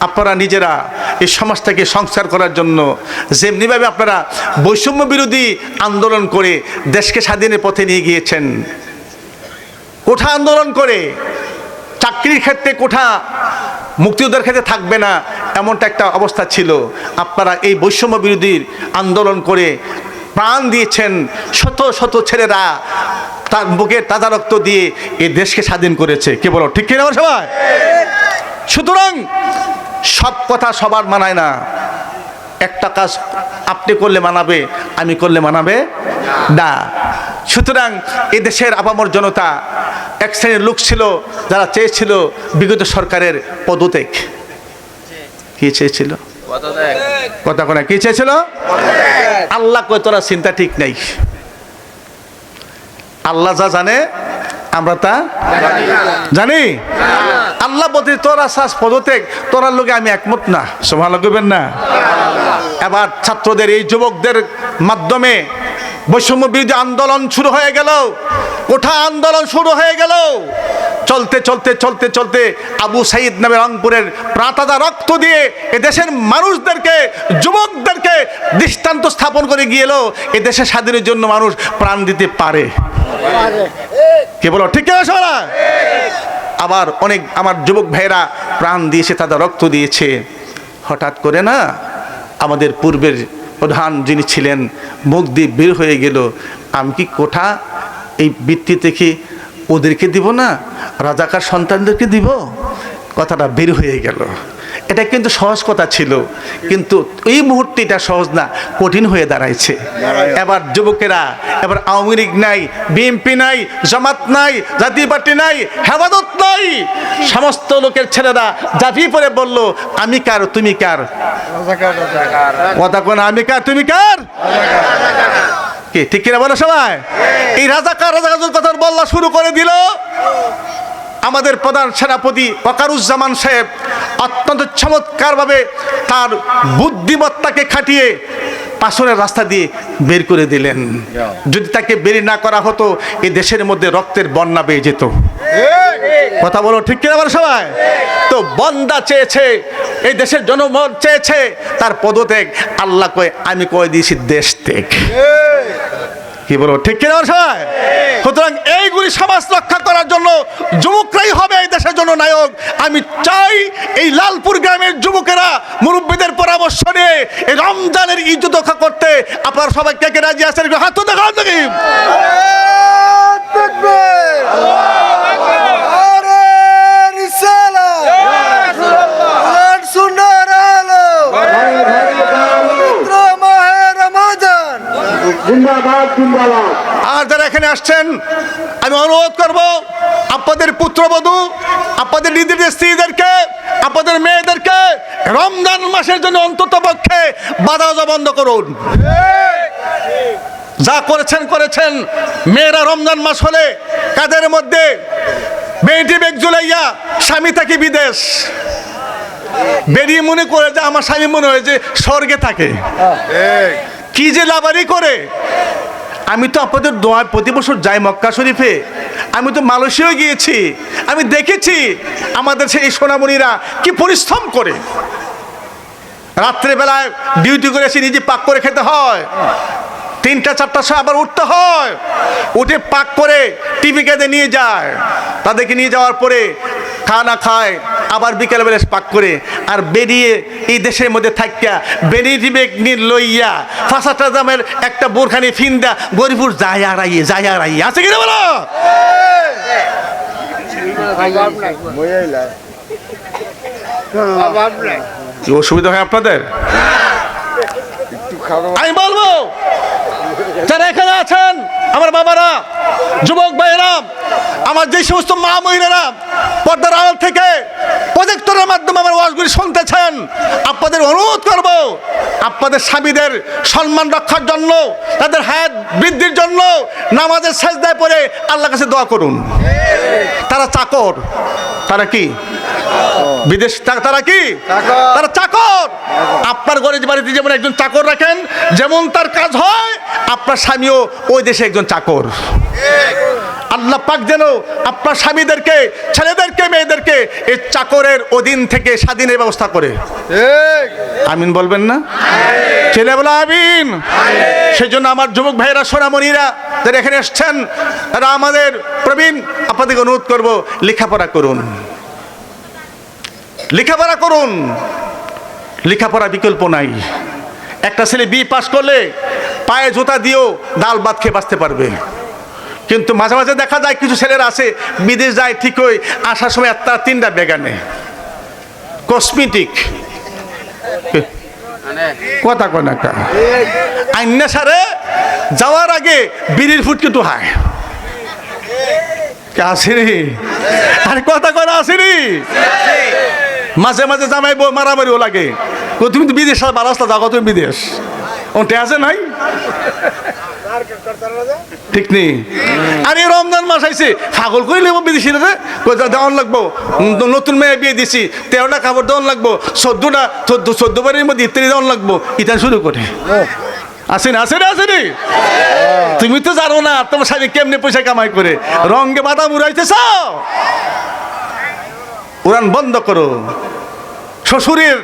আপনারা নিজেরা এই সমাজটাকে সংস্কার করার জন্য যেমনিভাবে আপনারা বৈষম্য বিরোধী আন্দোলন করে দেশকে স্বাধীনের পথে নিয়ে গিয়েছেন, কোঠা আন্দোলন করে চাকরির ক্ষেত্রে কোঠা মুক্তিযোদ্ধার ক্ষেত্রে থাকবে না, এমনটা একটা অবস্থা ছিল। আপনারা এই বৈষম্য বিরোধীর আন্দোলন করে প্রাণ দিয়েছেন শত শত ছেলেরা তার বুকে তাজা রক্ত দিয়ে এই দেশকে স্বাধীন করেছে। কে বলো, ঠিক কিনা আমার সবাই? সুতরাং সব কথা সবার মানায় না। একটা কাজ আপনি করলে মানাবে, আমি করলে মানাবে না। সুতরাং এ দেশের আপামর জনতা এক শ্রেণির লোক ছিল, যারা চেয়েছিল বিগত সরকারের পদত্যাগ। কি চেয়েছিল? কথা কোনা কি চেয়েছিল? আল্লাহ কয়, তোরা চিন্তা ঠিক নেই। আল্লাহ যা জানে, আমরা তা জানি? আল্লাহ বলতে তোরা শ্বাস পদত্যাগ তোরার লোকে আমি একমত না। সভা লাগবেন না। এবার ছাত্রদের এই যুবকদের মাধ্যমে বৈষম্য বিরোধী আন্দোলন শুরু হয়ে গেল। কোঠা আন্দোলন শুরু হয়ে গেল। চলতে চলতে চলতে চলতে আবু সাইদ নামে রংপুরের প্রাতাদা রক্ত দিয়ে এ দেশের মানুষদেরকে যুবকদেরকে দৃষ্টান্ত স্থাপন করে গিয়েল এ দেশের স্বাধীনের জন্য মানুষ প্রাণ দিতে পারে। কে বলো? ঠিক সবাই আবার অনেক আমার যুবক ভাইয়েরা প্রাণ দিয়েছে, তাদের রক্ত দিয়েছে। হঠাৎ করে না আমাদের পূর্বের প্রধান যিনি ছিলেন মুখ দিয়ে বের হয়ে গেল। আমি কি কোঠা এই বৃত্তি থেকে ওদেরকে দিব না? রাজাকার সন্তানদেরকে দিব? কথাটা বের হয়ে গেল। এটা কিন্তু সহজ কথা ছিল। কিন্তু এই মুহূর্তে এটা সহজ না কঠিন হয়ে দাঁড়াইছে। এবার যুবকেরা এবার আওয়ামী লীগ নাই বিএনপি নাই জামাত নাই জাতীয় পার্টি নাই হেফাজত নাই। সমস্ত লোকের ছেলেরা জাফি পরে বলল আমি কার তুমি কার? কথা কোন আমি কার তুমি কার? কি ঠিক কিনা বলো সবাই? এই রাজাকার রাজাকার কথা বললা শুরু করে দিল। আমাদের প্রধান সেনাপতি ওয়াকারুজ্জামান সাহেব অত্যন্ত চমৎকারভাবে তার বুদ্ধিমত্তাকে খাটিয়ে পাশনের রাস্তা দিয়ে বের করে দিলেন। যদি তাকে বেরি না করা হতো এই দেশের মধ্যে রক্তের বন্যা বেয়ে যেত। কথা বলো ঠিক কিনা বলো সবাই? তো বন্দা চেয়েছে এই দেশের জনমত চেয়েছে, তার পদত্যাগ আল্লাহ কয়ে, আমি কয়ে দিয়েছি দেশ ত্যাগ। কি বলব? ঠিক কিনা সবাই সুতরাং এইগুলি সমাজ রক্ষা করার জন্য যুবকরাই হবে এই দেশের জন্য নায়ক। আমি চাই এই লালপুর গ্রামের যুবকেরা, মুরব্বীদের পরামর্শ নিয়ে এই রমজানের ইজ্জত রক্ষা করতে। আপনারা সবাই কে কে রাজি আছেন? হাত দেখা দেখি। আর যারা এখানে আসছেন আমি অনুরোধ করব আপনাদের পুত্রবধূ আপনাদের নিজেদের স্ত্রীদেরকে আপনাদের মেয়েদেরকে রমজান মাসের জন্য অন্তত পক্ষে বাধা বন্ধ করুন। যা করেছেন করেছেন। মেয়েরা রমজান মাস হলে কাদের মধ্যে? মেয়েটি বেগ জুলাইয়া স্বামী থাকি বিদেশ। বেরিয়ে মনে করে যে আমার স্বামী মনে হয় যে স্বর্গে থাকে। কি যে লাভারি করে। আমি তো আপনাদের দোয়া প্রতি বছর যাই মক্কা শরীফে। আমি তো মালয়েশিয়াও গিয়েছি। আমি দেখেছি আমাদের সেই সোনামণিরা কি পরিশ্রম করে। রাত্রেবেলায় ডিউটি করে এসে নিজে পাক করে খেতে হয়। তিনটা চারটার সময় আবার উঠতে হয়। উঠে পাক করে টিভি কেঁদে নিয়ে যায়। তাদেরকে নিয়ে যাওয়ার পরে খানা খায় আবার বিকেলবেলা পাক করে আর বেরিয়ে এই দেশের মধ্যে থাকিয়া বেরিয়ে নিয়ে লইয়া ফাঁসাটা দামের একটা বোরখানি ফিন্দা গরিপুর যায় আড়াইয়ে যায় আড়াইয়ে আছে কিনা বলো? কি অসুবিধা হয় আপনাদের? আমি বলব যারা আছেন? আমার বাবারা, যুবক ভাইয়েরা, আমার যে সমস্ত মা মহিলারা পর্দার আড়াল থেকে প্রজেক্টরের মাধ্যমে আমার ওয়াজগুলি শুনতেছেন, আপনাদের অনুরোধ করব, আপনাদের স্বামীদের সম্মান রক্ষার জন্য, তাদের হায়াত বৃদ্ধির জন্য নামাজের সেজদায় পড়ে আল্লাহ কাছে দোয়া করুন। তারা চাকর। তারা কি? বিদেশ তারা কি? তারা চাকর। আপনার গরিব বাড়িতে যেমন একজন চাকর রাখেন যেমন তার কাজ হয় আপনার স্বামীও ওই দেশে একজন চাকর। আল্লাহ পাক যেন আপনার স্বামীদেরকে ছেলেদেরকে মেয়েদেরকে এই চাকরের অধীন থেকে স্বাধীনের ব্যবস্থা করে। আমিন বলবেন না? ছেলে বলো আমিন। সেই জন্য আমার যুবক ভাইয়েরা সোনামণিরা যারা এখানে এসছেন তারা আমাদের প্রবীণ আপনাদেরকে অনুরোধ করব লেখাপড়া করুন। লেখাপড়া করুন। লেখাপড়া বিকল্প নাই। একটা ছেলে বি পাস করলে পায়ে জুতা দিয়েও ডাল ভাত খেয়ে বাঁচতে পারবে। কিন্তু মাঝে মাঝে দেখা যায় কিছু ছেলেরা আছে, বিদেশ যায় ঠিক ঠিকই, আসার সময় একটা তিনটা বেগানে কসমেটিক কথা কয় না কা আইনা সারে যাওয়ার আগে বিড়ির ফুট কিন্তু হায়। আসেনি আরে কথা কয় না আসেনি মাঝে মাঝে জামাই মারামারিও লাগে। তুমি তো বিদেশ আসলা যাও, তুমি বিদেশ। ওটা আছে নাই? ঠিক নেই। আর, এই রমজান মাস আইছে। পাগল করে নেব বিদেশি রে? দেওয়ান লাগবো। নতুন মেয়ে বিয়ে দিছি। তেরোটা কাপড় দেওয়ান লাগবো। চোদ্দটা, চোদ্দ চোদ্দ বারের মধ্যে ইত্যাদি দেওয়ান লাগবো। ইটা শুরু করে। আসেনি আসেনি আসেনি তুমি তো জানো না, তোমার স্বামী কেমনে পয়সা কামাই করে। রঙ্গে বাদাম উড়াইতেছ উড়ান বন্ধ করো। শ্বশুরের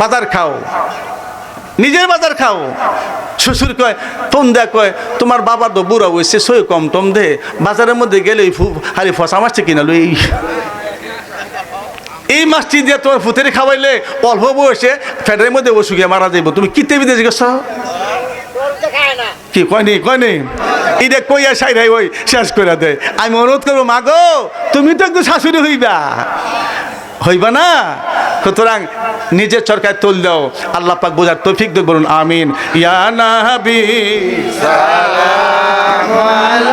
বাজার খাও। নিজের বাজার খাও। শ্বশুর কয় টন দেয়া কয়, তোমার বাবার তো বুড়া হয়েছে সই কম টম দে। বাজারের মধ্যে গেলে হারি ফসা মাছটা কিনা লই এই মাছটি দিয়ে তোমার ফুতেরে খাওয়াইলে অল্প বয়সে ফ্যাটের মধ্যে অসুখে মারা যাইব। তুমি কিতে বিদেশ গেছ? কি কয়নি কয়নি এটা কইয়া সাইরাই ওই শেষ করে দেয়। আমি অনুরোধ করব মাগো তুমি তো একটু শাশুড়ি হইবা। হইবা না? সুতরাং নিজের চরকায় তুল দাও। আল্লাহ পাক বোঝার তৌফিক দেব বলুন আমিন। ইয়া নাবি হইল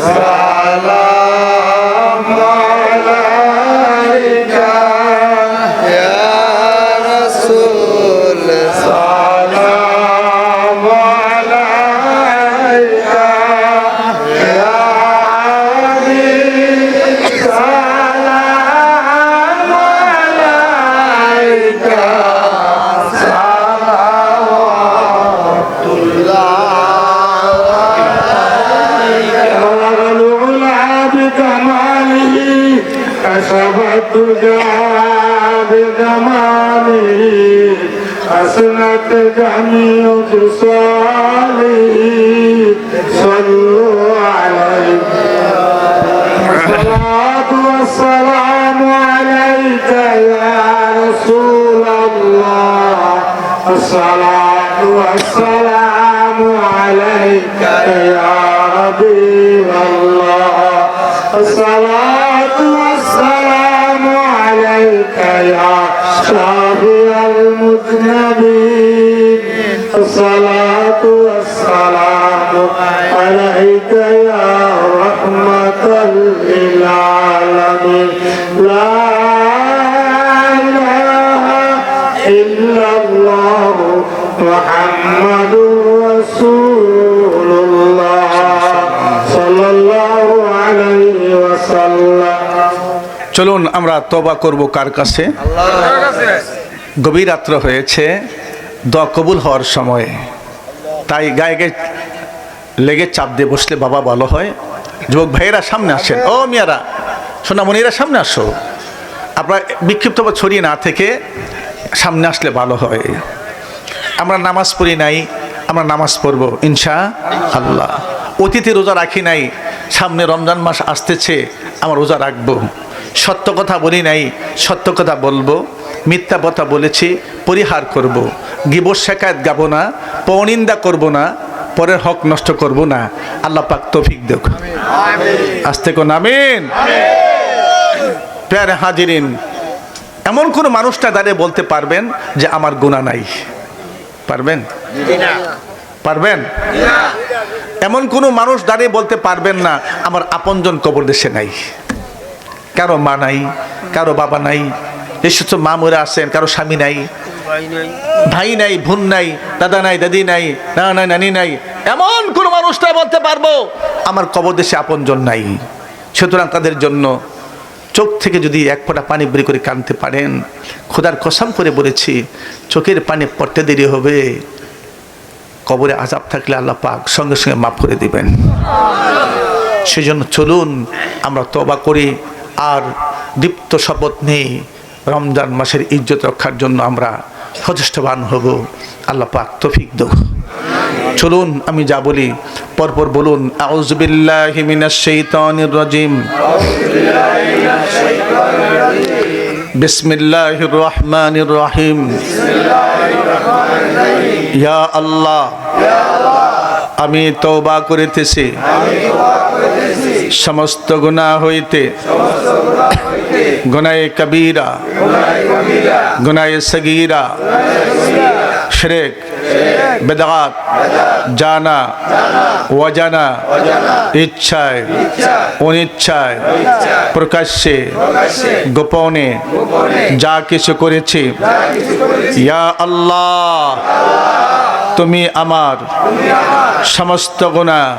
সালাম حسنة جميع وخصالي صلوا عليك الصلاة والسلام عليك يا رسول الله. الصلاة والسلام عليك يا حبيب الله. الصلاة والسلام عليك يا شاهد إلا الله محمد رسول الله صلى الله عليه وسلم চলুন আমরা তবা করব কার কাছে গভীর রাত্র হয়েছে দোয়া কবুল হওয়ার সময় তাই গায়ে গায়ে লেগে চাপ দিয়ে বসলে বাবা ভালো হয় যুবক ভাইয়েরা সামনে আসেন ও মিয়ারা সোনামণিরা সামনে আসো আপনারা বিক্ষিপ্ত বা ছড়িয়ে না থেকে সামনে আসলে ভালো হয়। আমরা নামাজ পড়ি নাই আমরা নামাজ পড়ব ইনশা আল্লাহ। অতীতে রোজা রাখি নাই সামনে রমজান মাস আসতেছে আমার রোজা রাখব। সত্য কথা বলি নাই সত্য কথা বলব মিথ্যা কথা বলেছি পরিহার করব। গিবর শেখায়ত গাব না পনিন্দা করব না পরের হক নষ্ট করব না। আল্লাহ পাক তৌফিক দেখ আসতে কোন আমিন। প্যারে হাজিরিন। এমন কোনো মানুষটা দাঁড়িয়ে বলতে পারবেন যে আমার গুণা নাই? পারবেন? পারবেন? এমন কোনো মানুষ দাঁড়িয়ে বলতে পারবেন না আমার আপনজন কবর দেশে নাই। কারও মা নাই কারও বাবা নাই সমস্ত মা মরে আছেন কারও স্বামী নাই। ভাই নাই ভুন নাই দাদা নাই দাদি নাই না নাই নানি নাই। এমন কোন মানুষটা বলতে পারব আমার কবর দেশে আপনজন নাই। সুতরাং তাদের জন্য চোখ থেকে যদি এক ফোঁটা পানি বের করে কানতে পারেন, খোদার কসম করে বলেছি, চোখের পানি পড়তে দেরি হবে। কবরে আজাব থাকলে আল্লাহ পাক সঙ্গে সঙ্গে মাফ করে দিবেন। সেজন্য চলুন আমরা তবা করি, আর দীপ্ত শপথ নেই, রমজান মাসের ইজ্জত রক্ষার জন্য আমরা সচেষ্টবান হব। আল্লাহ পাক তফিক দো চলুন আমি যা বলি, পরপর বলুন আউজবিল্লাহি মিনাশ শাইতানির রাজিম। বিসমিল্লাহির রহমানির রহিম ইয়া আল্লাহ আমি তওবা করিতেছি। সমস্ত গুনাহ হইতে গুনায়ে কবিরা গুনায়ে সগীরা, শিরক বেদাত জানা অজানা ইচ্ছায় অনিচ্ছায় প্রকাশ্যে গোপনে যা কিছু করেছি। ইয়া আল্লাহ তুমি আমার সমস্ত গুণা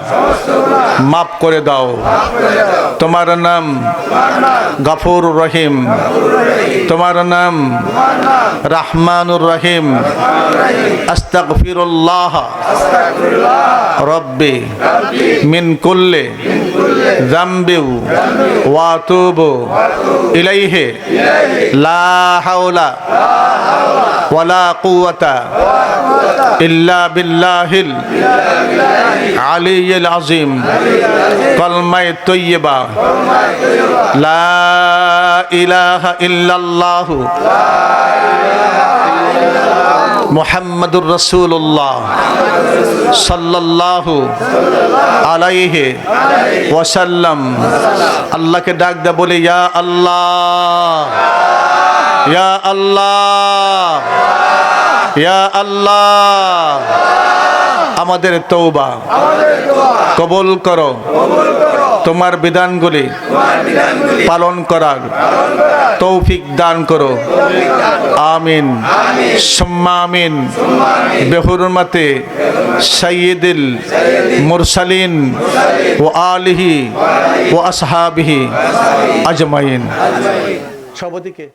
মাফ করে দাও। তোমার নাম গফুর রহিম। তোমার নাম রহমানুর রহিম। আস্তাগফিরুল্লাহ। রব্বি মিন কুল্লি যামবিউ ওয়া আতুবু ইলাইহি। লা হাওলা ওয়ালা কুওয়াতা ইল্লা বিল্লাহিল আলিয়্যিল আযীম কলমায়ে তৈয়বা লা ইলাহা মুহাম্মাদুর রাসূলুল্লাহ সাল্লাল্লাহু আলাইহি ওয়াসাল্লাম। আল্লাহকে ডাক দে, বলে, ইয়া আল্লাহ ইয়া আল্লাহ। ইয়া আল্লাহ। আমাদের তৌবা কবুল করো। তোমার বিধানগুলি পালন করার তৌফিক দান করো। আমিন। সুম্মা আমিন বেহুরমতে সৈয়দুল মুরসালিন ও আলিহি ও আসহাবিহি আজমাইন। সবদিকে